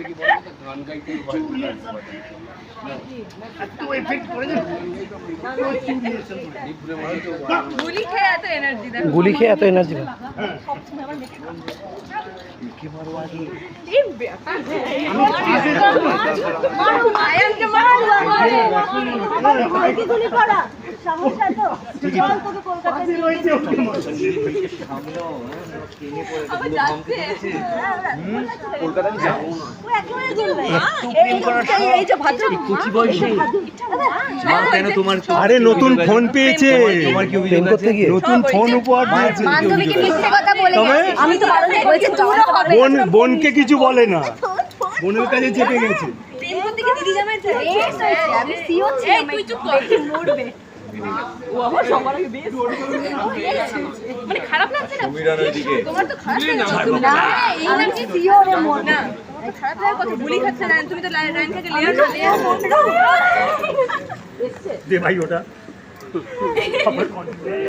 থেকে বড় কথা গান গাইতে গুলি খেয়ে এত এনার্জি দেখো গুলি খেয়ে এত এনার্জি আরে নতুন ফোন পেয়েছে। নতুন ফোন উপহার দিয়েছে। হবে। বোন বোনকে কিছু বলে না। বোনের কাছে চেপে গেছে। দিদি জামাই আমি সিওর ছিলাম তুই চুপ কর মরবে। ও আমার সবার আগে বেশ মানে খারাপ লাগছে না তোমার তো খারাপ লাগছে না। এই নামটি সিওর এর না খারাপ লাগার কথা গুলি খাচ্ছে না তুমি তো লাইন থেকে লেয়ার লেয়ার দে ভাই ওটা।